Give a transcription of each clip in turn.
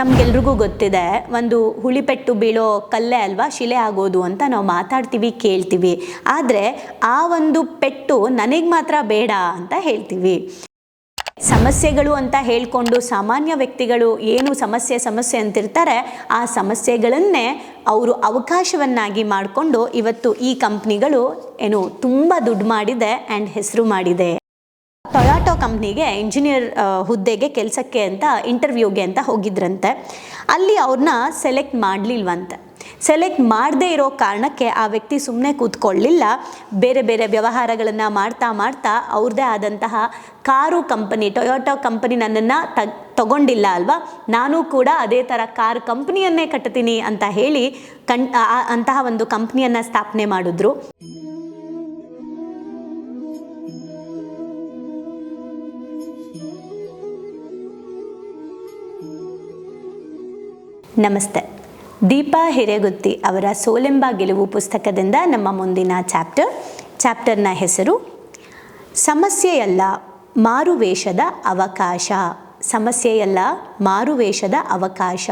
ನಮ್ಗೆಲ್ರಿಗೂ ಗೊತ್ತಿದೆ, ಒಂದು ಹುಳಿಪೆಟ್ಟು ಬೀಳೋ ಕಲ್ಲೇ ಅಲ್ವಾ? ಶಿಲೆ ಆಗೋದು ಅಂತ ನಾವು ಮಾತಾಡ್ತೀವಿ, ಕೇಳ್ತೀವಿ. ಆದರೆ ಆ ಒಂದು ಪೆಟ್ಟು ನನಗೆ ಮಾತ್ರ ಬೇಡ ಅಂತ ಹೇಳ್ತೀವಿ. ಸಮಸ್ಯೆಗಳು ಅಂತ ಹೇಳಿಕೊಂಡು ಸಾಮಾನ್ಯ ವ್ಯಕ್ತಿಗಳು ಏನು ಸಮಸ್ಯೆ ಸಮಸ್ಯೆ ಅಂತಿರ್ತಾರೆ, ಆ ಸಮಸ್ಯೆಗಳನ್ನೇ ಅವರು ಅವಕಾಶವನ್ನಾಗಿ ಮಾಡಿಕೊಂಡು ಇವತ್ತು ಈ ಕಂಪ್ನಿಗಳು ಏನು ತುಂಬ ದುಡ್ಡು ಮಾಡಿದೆ ಆ್ಯಂಡ್ ಹೆಸರು ಮಾಡಿದೆ. ಟೊಯಾಟೊ ಕಂಪ್ನಿಗೆ ಇಂಜಿನಿಯರ್ ಹುದ್ದೆಗೆ ಕೆಲಸಕ್ಕೆ ಅಂತ ಇಂಟರ್ವ್ಯೂಗೆ ಅಂತ ಹೋಗಿದ್ರಂತೆ. ಅಲ್ಲಿ ಅವ್ರನ್ನ ಸೆಲೆಕ್ಟ್ ಮಾಡಲಿಲ್ವಂತೆ. ಸೆಲೆಕ್ಟ್ ಮಾಡದೇ ಇರೋ ಕಾರಣಕ್ಕೆ ಆ ವ್ಯಕ್ತಿ ಸುಮ್ಮನೆ ಕೂತ್ಕೊಳ್ಳಿಲ್ಲ. ಬೇರೆ ಬೇರೆ ವ್ಯವಹಾರಗಳನ್ನು ಮಾಡ್ತಾ ಮಾಡ್ತಾ ಅವ್ರದ್ದೇ ಆದಂತಹ ಕಾರು ಕಂಪನಿ, ಟೊಯೋಟೊ ಕಂಪನಿ ನನ್ನನ್ನು ತ, ತಗೊಂಡಿಲ್ಲ ಅಲ್ವಾ? ನಾನು ಕೂಡ ಅದೇ ಥರ ಕಾರ್ ಕಂಪ್ನಿಯನ್ನೇ ಕಟ್ತೀನಿ ಅಂತ ಹೇಳಿ ಕಣ್ ಅಂತಹ ಒಂದು ಕಂಪ್ನಿಯನ್ನು ಸ್ಥಾಪನೆ ಮಾಡಿದ್ರು. ನಮಸ್ತೆ. ದೀಪಾ ಹಿರೇಗುತ್ತಿ ಅವರ ಸೋಲೆಂಬ ಗೆಲುವು ಪುಸ್ತಕದಿಂದ ನಮ್ಮ ಮುಂದಿನ ಚಾಪ್ಟರ್. ಚಾಪ್ಟರ್ನ ಹೆಸರು, ಸಮಸ್ಯೆಯಲ್ಲ ಮಾರುವೇಷದ ಅವಕಾಶ. ಸಮಸ್ಯೆಯಲ್ಲ ಮಾರುವೇಷದ ಅವಕಾಶ.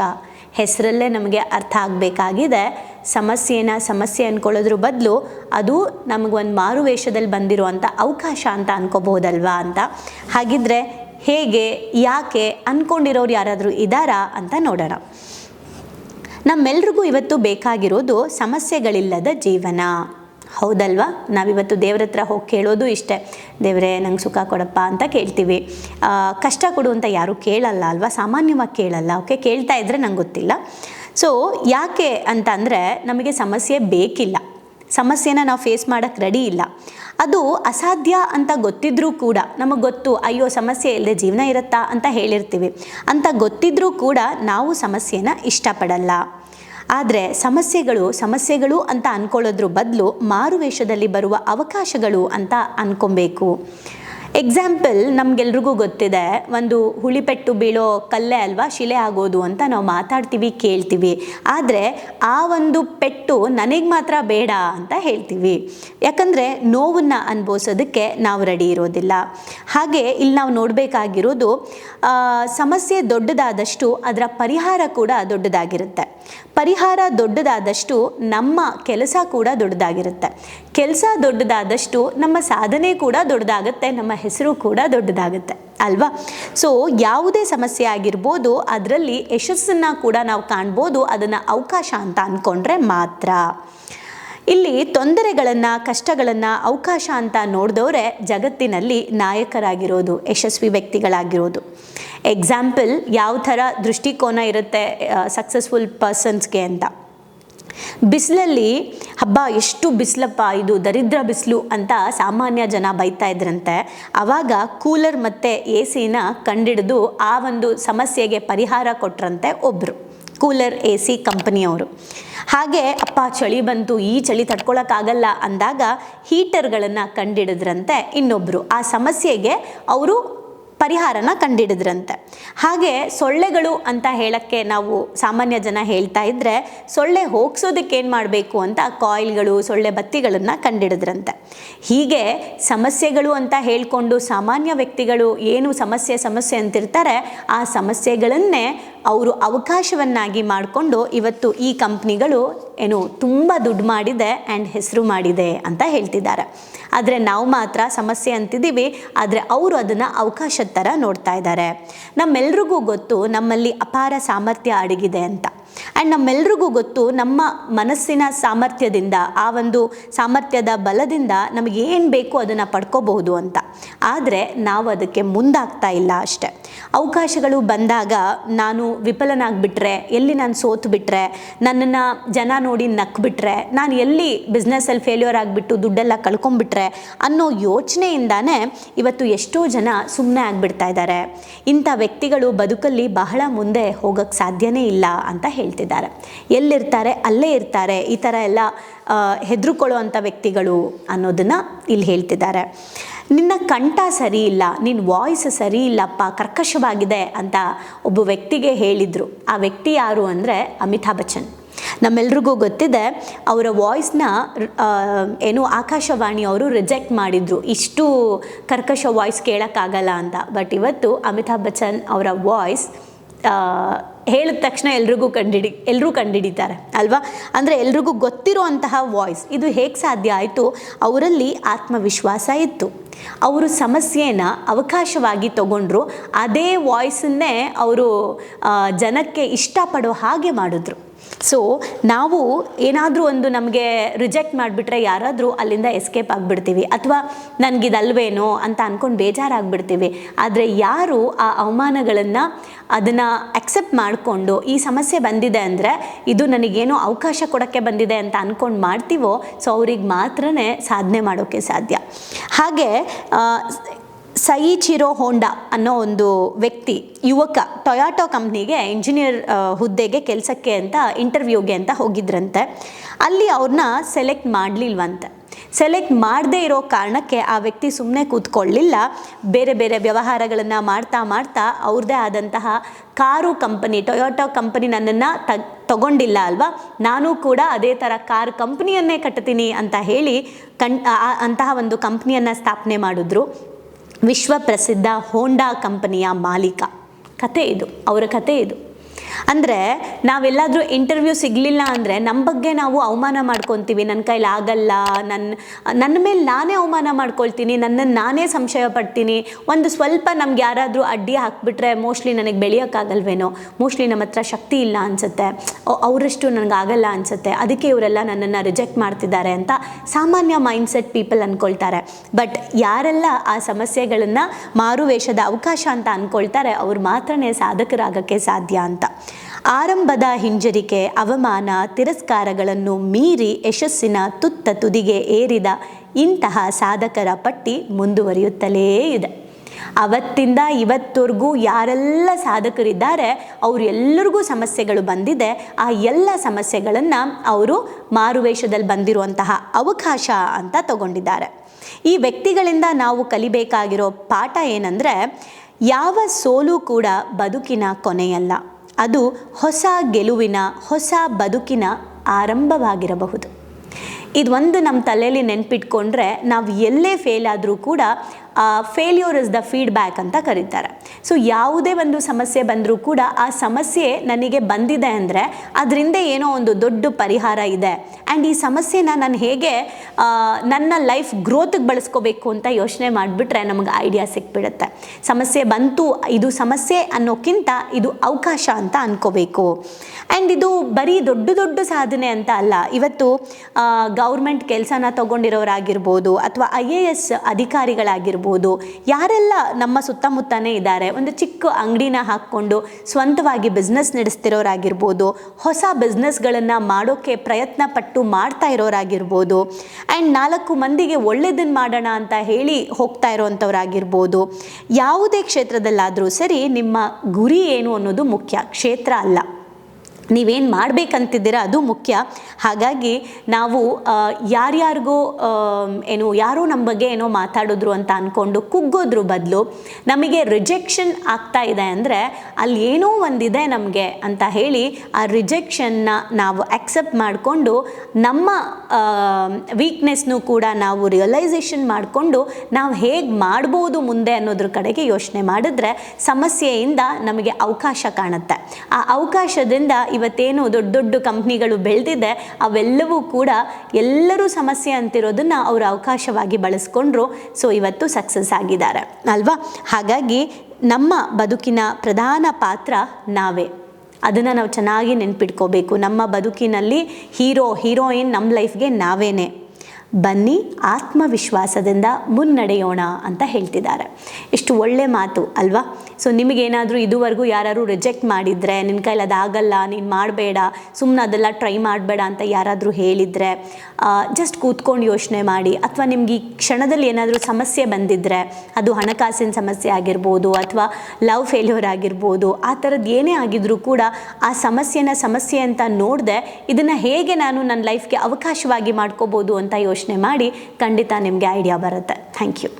ಹೆಸರಲ್ಲೇ ನಮಗೆ ಅರ್ಥ ಆಗಬೇಕಾಗಿದೆ. ಸಮಸ್ಯೆನ ಸಮಸ್ಯೆ ಅಂದ್ಕೊಳ್ಳೋದ್ರ ಬದಲು ಅದು ನಮಗೊಂದು ಮಾರುವೇಷದಲ್ಲಿ ಬಂದಿರುವಂಥ ಅವಕಾಶ ಅಂತ ಅನ್ಕೋಬೋದಲ್ವಾ ಅಂತ. ಹಾಗಿದ್ರೆ ಹೇಗೆ, ಯಾಕೆ ಅಂದ್ಕೊಂಡಿರೋರು ಯಾರಾದರೂ ಇದ್ದಾರಾ ಅಂತ ನೋಡೋಣ. ನಮ್ಮೆಲ್ರಿಗೂ ಇವತ್ತು ಬೇಕಾಗಿರೋದು ಸಮಸ್ಯೆಗಳಿಲ್ಲದ ಜೀವನ. ಹೌದಲ್ವಾ? ನಾವಿವತ್ತು ದೇವ್ರ ಹತ್ರ ಹೋಗಿ ಕೇಳೋದು ಇಷ್ಟೇ. ದೇವರೇ, ನಂಗೆ ಸುಖ ಕೊಡಪ್ಪ ಅಂತ ಕೇಳ್ತೀವಿ. ಕಷ್ಟ ಕೊಡು ಅಂತ ಯಾರೂ ಕೇಳಲ್ಲ ಅಲ್ವಾ? ಸಾಮಾನ್ಯವಾಗಿ ಕೇಳಲ್ಲ, ಓಕೆ? ಕೇಳ್ತಾ ಇದ್ರೆ ನಂಗೆ ಗೊತ್ತಿಲ್ಲ. ಸೊ ಯಾಕೆ ಅಂತ ಅಂದರೆ ನಮಗೆ ಸಮಸ್ಯೆ ಬೇಕಿಲ್ಲ. ಸಮಸ್ಯೆನ ನಾವು ಫೇಸ್ ಮಾಡೋಕ್ಕೆ ರೆಡಿ ಇಲ್ಲ. ಅದು ಅಸಾಧ್ಯ ಅಂತ ಗೊತ್ತಿದ್ರೂ ಕೂಡ, ನಮಗೆ ಗೊತ್ತು, ಅಯ್ಯೋ ಸಮಸ್ಯೆ ಇಲ್ಲದೆ ಜೀವನ ಇರುತ್ತಾ ಅಂತ ಹೇಳಿರ್ತೀವಿ. ಅಂತ ಗೊತ್ತಿದ್ರೂ ಕೂಡ ನಾವು ಸಮಸ್ಯೆನ ಇಷ್ಟಪಡಲ್ಲ. ಆದರೆ ಸಮಸ್ಯೆಗಳು ಸಮಸ್ಯೆಗಳು ಅಂತ ಅಂದ್ಕೊಳ್ಳೋದ್ರ ಬದಲು ಮಾರುವೇಷದಲ್ಲಿ ಬರುವ ಅವಕಾಶಗಳು ಅಂತ ಅನ್ಕೊಬೇಕು. ಎಕ್ಸಾಂಪಲ್ ನಮಗೆಲ್ರಿಗೂ ಗೊತ್ತಿದೆ, ಒಂದು ಹುಳಿಪೆಟ್ಟು ಬೀಳೋ ಕಲ್ಲೇ ಅಲ್ವಾ, ಶಿಲೆ ಆಗೋದು ಅಂತ ನಾವು ಮಾತಾಡ್ತೀವಿ, ಕೇಳ್ತೀವಿ. ಆದರೆ ಆ ಒಂದು ಪೆಟ್ಟು ನನಗೆ ಮಾತ್ರ ಬೇಡ ಅಂತ ಹೇಳ್ತೀವಿ. ಯಾಕಂದರೆ ನೋವನ್ನು ಅನುಭವಿಸೋದಕ್ಕೆ ನಾವು ರೆಡಿ ಇರೋದಿಲ್ಲ. ಹಾಗೆ ಇಲ್ಲಿ ನಾವು ನೋಡಬೇಕಾಗಿರೋದು ಸಮಸ್ಯೆ ದೊಡ್ಡದಾದಷ್ಟು ಅದರ ಪರಿಹಾರ ಕೂಡ ದೊಡ್ಡದಾಗಿರುತ್ತೆ. ಪರಿಹಾರ ದೊಡ್ಡದಾದಷ್ಟು ನಮ್ಮ ಕೆಲಸ ಕೂಡ ದೊಡ್ಡದಾಗಿರುತ್ತೆ. ಕೆಲಸ ದೊಡ್ಡದಾದಷ್ಟು ನಮ್ಮ ಸಾಧನೆ ಕೂಡ ದೊಡ್ಡದಾಗುತ್ತೆ, ನಮ್ಮ ಹೆಸರು ಕೂಡ ದೊಡ್ಡದಾಗುತ್ತೆ, ಅಲ್ವಾ? ಸೊ ಯಾವುದೇ ಸಮಸ್ಯೆ ಆಗಿರ್ಬೋದು, ಅದರಲ್ಲಿ ಯಶಸ್ಸನ್ನು ಕೂಡ ನಾವು ಕಾಣ್ಬೋದು, ಅದನ್ನು ಅವಕಾಶ ಅಂತ ಅಂದ್ಕೊಂಡ್ರೆ ಮಾತ್ರ. ಇಲ್ಲಿ ತೊಂದರೆಗಳನ್ನು, ಕಷ್ಟಗಳನ್ನು, ಅವಕಾಶ ಅಂತ ನೋಡಿದವರೇ ಜಗತ್ತಿನಲ್ಲಿ ನಾಯಕರಾಗಿರೋದು, ಯಶಸ್ವಿ ವ್ಯಕ್ತಿಗಳಾಗಿರೋದು. ಎಕ್ಸಾಂಪಲ್ ಯಾವ ಥರ ದೃಷ್ಟಿಕೋನ ಇರುತ್ತೆ ಸಕ್ಸಸ್ಫುಲ್ ಪರ್ಸನ್ಸ್ಗೆ ಅಂತ. ಬಿಸಿಲಲ್ಲಿ, ಹಬ್ಬ, ಎಷ್ಟು ಬಿಸಿಲಪ್ಪ ಇದು, ದರಿದ್ರ ಬಿಸಿಲು ಅಂತ ಸಾಮಾನ್ಯ ಜನ ಬೈತಾ ಇದ್ರಂತೆ. ಆವಾಗ ಕೂಲರ್ ಮತ್ತು ಎ ಸಿನ ಕಂಡಿಡಿದು ಆ ಒಂದು ಸಮಸ್ಯೆಗೆ ಪರಿಹಾರ ಕೊಟ್ರಂತೆ ಒಬ್ಬರು ಕೂಲರ್ ಎ ಸಿ ಕಂಪನಿಯವರು. ಹಾಗೆ, ಅಪ್ಪ, ಚಳಿ ಬಂತು, ಈ ಚಳಿ ತಡ್ಕೊಳಕ್ಕಾಗಲ್ಲ ಅಂದಾಗ ಹೀಟರ್ಗಳನ್ನು ಕಂಡಿಡಿದ್ರಂತೆ ಇನ್ನೊಬ್ಬರು ಆ ಸಮಸ್ಯೆಗೆ ಅವರು ಪರಿಹಾರನ ಕಂಡಿಡಿದ್ರಂತೆ. ಹಾಗೆ ಸೊಳ್ಳೆಗಳು ಅಂತ ಹೇಳಕ್ಕೆ ನಾವು ಸಾಮಾನ್ಯ ಜನ ಹೇಳ್ತಾ ಇದ್ರೆ ಸೊಳ್ಳೆ ಹೋಗ್ಸೋದಕ್ಕೆ ಏನು ಮಾಡಬೇಕು ಅಂತ ಕಾಯಿಲ್ಗಳು, ಸೊಳ್ಳೆ ಬತ್ತಿಗಳನ್ನು ಕಂಡಿಡಿದ್ರಂತೆ. ಹೀಗೆ ಸಮಸ್ಯೆಗಳು ಅಂತ ಹೇಳಿಕೊಂಡು ಸಾಮಾನ್ಯ ವ್ಯಕ್ತಿಗಳು ಏನು ಸಮಸ್ಯೆ ಸಮಸ್ಯೆ ಅಂತಿರ್ತಾರೆ, ಆ ಸಮಸ್ಯೆಗಳನ್ನೇ ಅವರು ಅವಕಾಶವನ್ನಾಗಿ ಮಾಡಿಕೊಂಡು ಇವತ್ತು ಈ ಕಂಪ್ನಿಗಳು ಏನು ತುಂಬ ದುಡ್ಡು ಮಾಡಿದೆ ಆ್ಯಂಡ್ ಹೆಸರು ಮಾಡಿದೆ ಅಂತ ಹೇಳ್ತಿದ್ದಾರೆ. ಆದರೆ ನಾವು ಮಾತ್ರ ಸಮಸ್ಯೆ ಅಂತಿದ್ದೀವಿ, ಆದರೆ ಅವರು ಅದನ್ನು ಅವಕಾಶದ ಥರ ನೋಡ್ತಾ ಇದ್ದಾರೆ. ನಮ್ಮೆಲ್ರಿಗೂ ಗೊತ್ತು ನಮ್ಮಲ್ಲಿ ಅಪಾರ ಸಾಮರ್ಥ್ಯ ಅಡಗಿದೆ ಅಂತ. ಆ್ಯಂಡ್ ನಮ್ಮೆಲ್ರಿಗೂ ಗೊತ್ತು, ನಮ್ಮ ಮನಸ್ಸಿನ ಸಾಮರ್ಥ್ಯದಿಂದ, ಆ ಒಂದು ಸಾಮರ್ಥ್ಯದ ಬಲದಿಂದ ನಮಗೆ ಏನು ಬೇಕು ಅದನ್ನು ಪಡ್ಕೋಬಹುದು ಅಂತ. ಆದರೆ ನಾವು ಅದಕ್ಕೆ ಮುಂದಾಗ್ತಾ ಇಲ್ಲ ಅಷ್ಟೆ. ಅವಕಾಶಗಳು ಬಂದಾಗ ನಾನು ವಿಫಲನಾಗ್ಬಿಟ್ರೆ, ಎಲ್ಲಿ ನಾನು ಸೋತು ಬಿಟ್ಟರೆ ನನ್ನನ್ನು ಜನ ನೋಡಿ ನಕ್ಬಿಟ್ರೆ, ನಾನು ಎಲ್ಲಿ ಬಿಸ್ನೆಸ್ಸಲ್ಲಿ ಫೇಲ್ಯೂರ್ ಆಗಿಬಿಟ್ಟು ದುಡ್ಡೆಲ್ಲ ಕಳ್ಕೊಂಬಿಟ್ರೆ ಅನ್ನೋ ಯೋಚನೆಯಿಂದಾನೇ ಇವತ್ತು ಎಷ್ಟೋ ಜನ ಸುಮ್ಮನೆ ಆಗಿಬಿಡ್ತಾ ಇದ್ದಾರೆ. ಇಂಥ ವ್ಯಕ್ತಿಗಳು ಬದುಕಲ್ಲಿ ಬಹಳ ಮುಂದೆ ಹೋಗೋಕ್ಕೆ ಸಾಧ್ಯನೇ ಇಲ್ಲ ಅಂತ ಹೇಳ್ತಿದ್ದಾರೆ. ಎಲ್ಲಿರ್ತಾರೆ? ಅಲ್ಲೇ ಇರ್ತಾರೆ. ಈ ಥರ ಎಲ್ಲ ಹೆದರುಕೊಳ್ಳುವಂಥ ವ್ಯಕ್ತಿಗಳು ಅನ್ನೋದನ್ನು ಇಲ್ಲಿ ಹೇಳ್ತಿದ್ದಾರೆ. ನಿನ್ನ ಕಂಠ ಸರಿ ಇಲ್ಲ ನಿನ್ನ ವಾಯ್ಸ್ ಸರಿ ಇಲ್ಲಪ್ಪ, ಕರ್ಕಶವಾಗಿದೆ ಅಂತ ಒಬ್ಬ ವ್ಯಕ್ತಿಗೆ ಹೇಳಿದರು. ಆ ವ್ಯಕ್ತಿ ಯಾರು ಅಂದರೆ ಅಮಿತಾಬ್ ಬಚ್ಚನ್. ನಮ್ಮೆಲ್ರಿಗೂ ಗೊತ್ತಿದೆ, ಅವರ ವಾಯ್ಸ್ನ ಏನು ಆಕಾಶವಾಣಿ ಅವರು ರಿಜೆಕ್ಟ್ ಮಾಡಿದರು. ಇಷ್ಟು ಕರ್ಕಶ ವಾಯ್ಸ್ ಕೇಳೋಕ್ಕಾಗಲ್ಲ ಅಂತ. ಬಟ್ ಇವತ್ತು ಅಮಿತಾಬ್ ಬಚ್ಚನ್ ಅವರ ವಾಯ್ಸ್ ಹೇಳಿದ ತಕ್ಷಣ ಎಲ್ರಿಗೂ ಕಂಡಿಡಿ ಎಲ್ಲರೂ ಕಂಡಿಡಿತಾರೆ, ಅಲ್ವಾ? ಅಂದರೆ ಎಲ್ರಿಗೂ ಗೊತ್ತಿರುವಂತಹ ವಾಯ್ಸ್ ಇದು ಹೇಗೆ ಸಾಧ್ಯ ಆಯಿತು? ಅವರಲ್ಲಿ ಆತ್ಮವಿಶ್ವಾಸ ಇತ್ತು. ಅವರು ಸಮಸ್ಯೆನ ಅವಕಾಶವಾಗಿ ತಗೊಂಡ್ರು. ಅದೇ ವಾಯ್ಸನ್ನೇ ಅವರು ಜನಕ್ಕೆ ಇಷ್ಟಪಡೋ ಹಾಗೆ ಮಾಡಿದ್ರು. ಸೊ ನಾವು ಏನಾದರೂ ಒಂದು ನಮಗೆ ರಿಜೆಕ್ಟ್ ಮಾಡಿಬಿಟ್ರೆ ಯಾರಾದರೂ ಅಲ್ಲಿಂದ ಎಸ್ಕೇಪ್ ಆಗಿಬಿಡ್ತೀವಿ ಅಥವಾ ನನಗಿದಲ್ವೇನೋ ಅಂತ ಅಂದ್ಕೊಂಡು ಬೇಜಾರಾಗ್ಬಿಡ್ತೀವಿ. ಆದರೆ ಯಾರು ಆ ಅವಮಾನಗಳನ್ನು ಅದನ್ನು ಅಕ್ಸೆಪ್ಟ್ ಮಾಡಿಕೊಂಡು ಈ ಸಮಸ್ಯೆ ಬಂದಿದೆ ಅಂದರೆ ಇದು ನನಗೇನೋ ಅವಕಾಶ ಕೊಡೋಕ್ಕೆ ಬಂದಿದೆ ಅಂತ ಅಂದ್ಕೊಂಡು ಮಾಡ್ತೀವೋ ಸೊ ಅವ್ರಿಗೆ ಮಾತ್ರನೇ ಸಾಧನೆ ಮಾಡೋಕ್ಕೆ ಸಾಧ್ಯ. ಹಾಗೆ ಸಯಿಚಿರೋ ಹೋಂಡಾ ಅನ್ನೋ ಒಂದು ವ್ಯಕ್ತಿ, ಯುವಕ ಟೊಯಾಟೋ ಕಂಪ್ನಿಗೆ ಇಂಜಿನಿಯರ್ ಹುದ್ದೆಗೆ ಕೆಲಸಕ್ಕೆ ಅಂತ ಇಂಟರ್ವ್ಯೂಗೆ ಅಂತ ಹೋಗಿದ್ರಂತೆ. ಅಲ್ಲಿ ಅವ್ರನ್ನ ಸೆಲೆಕ್ಟ್ ಮಾಡಲಿಲ್ವಂತೆ. ಸೆಲೆಕ್ಟ್ ಮಾಡದೇ ಇರೋ ಕಾರಣಕ್ಕೆ ಆ ವ್ಯಕ್ತಿ ಸುಮ್ಮನೆ ಕೂತ್ಕೊಳ್ಳಿಲ್ಲ. ಬೇರೆ ಬೇರೆ ವ್ಯವಹಾರಗಳನ್ನು ಮಾಡ್ತಾ ಮಾಡ್ತಾ ಅವ್ರದ್ದೇ ಆದಂತಹ ಕಾರು ಕಂಪನಿ ಟೊಯೋಟೋ ಕಂಪನಿ ನನ್ನನ್ನು ತಗ್ ತಗೊಂಡಿಲ್ಲ ಅಲ್ವಾ? ನಾನು ಕೂಡ ಅದೇ ಥರ ಕಾರ್ ಕಂಪ್ನಿಯನ್ನೇ ಕಟ್ತೀನಿ ಅಂತ ಹೇಳಿ ಕಣ್ ಅಂತಹ ಒಂದು ಕಂಪ್ನಿಯನ್ನು ಸ್ಥಾಪನೆ ಮಾಡಿದ್ರು. ವಿಶ್ವ ಪ್ರಸಿದ್ಧ ಹೋಂಡಾ ಕಂಪನಿಯ ಮಾಲೀಕ. ಕತೆ ಇದು ಅವರ ಕತೆ ಇದು. ಅಂದರೆ ನಾವೆಲ್ಲಾದರೂ ಇಂಟರ್ವ್ಯೂ ಸಿಗಲಿಲ್ಲ ಅಂದರೆ ನಮ್ಮ ಬಗ್ಗೆ ನಾವು ಅವಮಾನ ಮಾಡ್ಕೊತೀವಿ. ನನ್ನ ಕೈಲಿ ಆಗಲ್ಲ. ನನ್ನ ನನ್ನ ಮೇಲೆ ನಾನೇ ಅವಮಾನ ಮಾಡ್ಕೊಳ್ತೀನಿ. ನನ್ನನ್ನು ನಾನೇ ಸಂಶಯ ಪಡ್ತೀನಿ. ಒಂದು ಸ್ವಲ್ಪ ನಮ್ಗೆ ಯಾರಾದರೂ ಅಡ್ಡಿ ಹಾಕ್ಬಿಟ್ರೆ ಮೋಸ್ಟ್ಲಿ ನನಗೆ ಬೆಳೆಯೋಕ್ಕಾಗಲ್ವೇನೋ? ಮೋಸ್ಟ್ಲಿ ನಮ್ಮ ಹತ್ರ ಶಕ್ತಿ ಇಲ್ಲ ಅನಿಸುತ್ತೆ. ಅವರಷ್ಟು ನನಗೆ ಆಗಲ್ಲ ಅನಿಸುತ್ತೆ. ಅದಕ್ಕೆ ಇವರೆಲ್ಲ ನನ್ನನ್ನು ರಿಜೆಕ್ಟ್ ಮಾಡ್ತಿದ್ದಾರೆ ಅಂತ ಸಾಮಾನ್ಯ ಮೈಂಡ್ಸೆಟ್ ಪೀಪಲ್ ಅಂದ್ಕೊಳ್ತಾರೆ ಬಟ್ ಯಾರೆಲ್ಲ ಆ ಸಮಸ್ಯೆಗಳನ್ನು ಮಾರುವೇಷದ ಅವಕಾಶ ಅಂತ ಅಂದ್ಕೊಳ್ತಾರೆ ಅವ್ರು ಮಾತ್ರನೇ ಸಾಧಕರಾಗಕ್ಕೆ ಸಾಧ್ಯ ಅಂತ. ಆರಂಭದ ಹಿಂಜರಿಕೆ, ಅವಮಾನ, ತಿರಸ್ಕಾರಗಳನ್ನು ಮೀರಿ ಯಶಸ್ಸಿನ ತುತ್ತ ತುದಿಗೆ ಏರಿದ ಇಂತಹ ಸಾಧಕರ ಪಟ್ಟಿ ಮುಂದುವರಿಯುತ್ತಲೇ ಇದೆ. ಅವತ್ತಿಂದ ಇವತ್ತವರೆಗೂ ಯಾರೆಲ್ಲ ಸಾಧಕರಿದ್ದಾರೆ ಅವರೆಲ್ಲರಿಗೂ ಸಮಸ್ಯೆಗಳು ಬಂದಿದೆ. ಆ ಎಲ್ಲ ಸಮಸ್ಯೆಗಳನ್ನು ಅವರು ಮಾರುವೇಷದಲ್ಲಿ ಬಂದಿರುವಂತಹ ಅವಕಾಶ ಅಂತ ತಗೊಂಡಿದ್ದಾರೆ. ಈ ವ್ಯಕ್ತಿಗಳಿಂದ ನಾವು ಕಲಿಬೇಕಾಗಿರೋ ಪಾಠ ಏನಂದರೆ, ಯಾವ ಸೋಲು ಕೂಡ ಬದುಕಿನ ಕೊನೆಯಲ್ಲ. ಅದು ಹೊಸ ಗೆಲುವಿನ, ಹೊಸ ಬದುಕಿನ ಆರಂಭವಾಗಿರಬಹುದು. ಇದೊಂದು ನಮ್ಮ ತಲೆಯಲ್ಲಿ ನೆನ್ಪಿಟ್ಕೊಂಡ್ರೆ ನಾವು ಎಲ್ಲೇ ಫೇಲ್ ಆದರೂ ಕೂಡ ಫೇಲ್ಯೂರ್ ಇಸ್ ದ ಫೀಡ್ಬ್ಯಾಕ್ ಅಂತ ಕರೀತಾರೆ. ಸೊ ಯಾವುದೇ ಒಂದು ಸಮಸ್ಯೆ ಬಂದರೂ ಕೂಡ ಆ ಸಮಸ್ಯೆ ನನಗೆ ಬಂದಿದೆ ಅಂದರೆ, ಅದರಿಂದ ಏನೋ ಒಂದು ದೊಡ್ಡ ಪರಿಹಾರ ಇದೆ. ಆ್ಯಂಡ್ ಈ ಸಮಸ್ಯೆನ ನಾನು ಹೇಗೆ ನನ್ನ ಲೈಫ್ ಗ್ರೋತ್ಗೆ ಬಳಸ್ಕೋಬೇಕು ಅಂತ ಯೋಚನೆ ಮಾಡಿಬಿಟ್ರೆ ನಮಗೆ ಐಡಿಯಾ ಸಿಕ್ಬಿಡುತ್ತೆ. ಸಮಸ್ಯೆ ಬಂತು, ಇದು ಸಮಸ್ಯೆ ಅನ್ನೋಕ್ಕಿಂತ ಇದು ಅವಕಾಶ ಅಂತ ಅಂದ್ಕೋಬೇಕು ಆ್ಯಂಡ್ ಇದು ಬರೀ ದೊಡ್ಡ ದೊಡ್ಡ ಸಾಧನೆ ಅಂತ ಅಲ್ಲ. ಇವತ್ತು ಗೌರ್ಮೆಂಟ್ ಕೆಲಸನ ತೊಗೊಂಡಿರೋರಾಗಿರ್ಬೋದು ಅಥವಾ ಐ ಎ ಎಸ್ ಅಧಿಕಾರಿಗಳಾಗಿರ್ಬೋದು, ಯಾರೆಲ್ಲ ನಮ್ಮ ಸುತ್ತಮುತ್ತನೇ ಇದ್ದಾರೆ, ಒಂದು ಚಿಕ್ಕ ಅಂಗಡಿನ ಹಾಕ್ಕೊಂಡು ಸ್ವಂತವಾಗಿ ಬಿಸ್ನೆಸ್ ನಡೆಸ್ತಿರೋರಾಗಿರ್ಬೋದು, ಹೊಸ ಬಿಸ್ನೆಸ್ಗಳನ್ನು ಮಾಡೋಕ್ಕೆ ಪ್ರಯತ್ನ ಪಟ್ಟು ಮಾಡ್ತಾ ಇರೋರಾಗಿರ್ಬೋದು. ಆ್ಯಂಡ್ ನಾಲ್ಕು ಮಂದಿಗೆ ಒಳ್ಳೇದನ್ನು ಮಾಡೋಣ ಅಂತ ಹೇಳಿ ಹೋಗ್ತಾ ಇರೋವಂಥವ್ರಾಗಿರ್ಬೋದು ಯಾವುದೇ ಕ್ಷೇತ್ರದಲ್ಲಾದರೂ ಸರಿ ನಿಮ್ಮ ಗುರಿ ಏನು ಅನ್ನೋದು ಮುಖ್ಯ, ಕ್ಷೇತ್ರ ಅಲ್ಲ. ನೀವೇನು ಮಾಡಬೇಕಂತಿದ್ದೀರಾ ಅದು ಮುಖ್ಯ. ಹಾಗಾಗಿ ನಾವು ಯಾರ್ಯಾರಿಗೋ ಏನು, ಯಾರೋ ನಮ್ಮ ಬಗ್ಗೆ ಏನೋ ಮಾತಾಡಿದ್ರು ಅಂತ ಅಂದ್ಕೊಂಡು ಕುಗ್ಗೋದ್ರ ಬದಲು ನಮಗೆ ರಿಜೆಕ್ಷನ್ ಆಗ್ತಾ ಇದೆ ಅಂದರೆ ಅಲ್ಲಿ ಏನೋ ಒಂದಿದೆ ನಮಗೆ ಅಂತ ಹೇಳಿ ಆ ರಿಜೆಕ್ಷನ್ನ ನಾವು ಅಕ್ಸೆಪ್ಟ್ ಮಾಡಿಕೊಂಡು ನಮ್ಮ ವೀಕ್ನೆಸ್ನು ಕೂಡ ನಾವು ರಿಯಲೈಸೇಷನ್ ಮಾಡಿಕೊಂಡು ನಾವು ಹೇಗೆ ಮಾಡ್ಬೋದು ಮುಂದೆ ಅನ್ನೋದ್ರ ಕಡೆಗೆ ಯೋಚನೆ ಮಾಡಿದ್ರೆ ಸಮಸ್ಯೆಯಿಂದ ನಮಗೆ ಅವಕಾಶ ಕಾಣುತ್ತೆ. ಆ ಅವಕಾಶದಿಂದ ಇವತ್ತೇನು ದೊಡ್ಡ ದೊಡ್ಡ ಕಂಪ್ನಿಗಳು ಬೆಳೆದಿದೆ, ಅವೆಲ್ಲವೂ ಕೂಡ ಎಲ್ಲರೂ ಸಮಸ್ಯೆ ಅಂತಿರೋದನ್ನು ಅವರು ಅವಕಾಶವಾಗಿ ಬಳಸ್ಕೊಂಡ್ರು. ಸೊ ಇವತ್ತು ಸಕ್ಸಸ್ ಆಗಿದ್ದಾರೆ. ಅಲ್ವಾ? ಹಾಗಾಗಿ ನಮ್ಮ ಬದುಕಿನ ಪ್ರಧಾನ ಪಾತ್ರ ನಾವೇ. ಅದನ್ನು ನಾವು ಚೆನ್ನಾಗಿ ನೆನ್ಪಿಟ್ಕೋಬೇಕು. ನಮ್ಮ ಬದುಕಿನಲ್ಲಿ ಹೀರೋ, ಹೀರೋಯಿನ್ ನಮ್ಮ ಲೈಫ್ಗೆ ನಾವೇನೆ. ಬನ್ನಿ ಆತ್ಮವಿಶ್ವಾಸದಿಂದ ಮುನ್ನಡೆಯೋಣ ಅಂತ ಹೇಳ್ತಿದ್ದಾರೆ. ಎಷ್ಟು ಒಳ್ಳೆ ಮಾತು ಅಲ್ವಾ? ಸೊ ನಿಮಗೇನಾದರೂ ಇದುವರೆಗೂ ಯಾರಾದರೂ ರಿಜೆಕ್ಟ್ ಮಾಡಿದರೆ ನಿನ್ನ ಕೈಲಿ ಅದಾಗಲ್ಲ, ನೀನು ಮಾಡಬೇಡ ಸುಮ್ಮನೆ ಅದೆಲ್ಲ ಟ್ರೈ ಮಾಡಬೇಡ ಅಂತ ಯಾರಾದರೂ ಹೇಳಿದರೆ ಜಸ್ಟ್ ಕೂತ್ಕೊಂಡು ಯೋಚನೆ ಮಾಡಿ, ಅಥವಾ ನಿಮ್ಗೆ ಈ ಕ್ಷಣದಲ್ಲಿ ಏನಾದರೂ ಸಮಸ್ಯೆ ಬಂದಿದ್ದರೆ ಅದು ಹಣಕಾಸಿನ ಸಮಸ್ಯೆ ಆಗಿರ್ಬೋದು, ಅಥವಾ ಲವ್ ಫೇಲ್ಯೂರ್ ಆಗಿರ್ಬೋದು, ಆ ಥರದ್ದು ಏನೇ ಆಗಿದ್ರೂ ಕೂಡ ಆ ಸಮಸ್ಯೆನ ಸಮಸ್ಯೆ ಅಂತ ನೋಡಿದೆ, ಇದನ್ನು ಹೇಗೆ ನಾನು ನನ್ನ ಲೈಫ್ಗೆ ಅವಕಾಶವಾಗಿ ಮಾಡ್ಕೋಬೋದು ಅಂತ ಯೋಚನೆ ಮಾಡಿ ಖಂಡಿತ ನಿಮಗೆ ಐಡಿಯಾ ಬರುತ್ತೆ. Thank you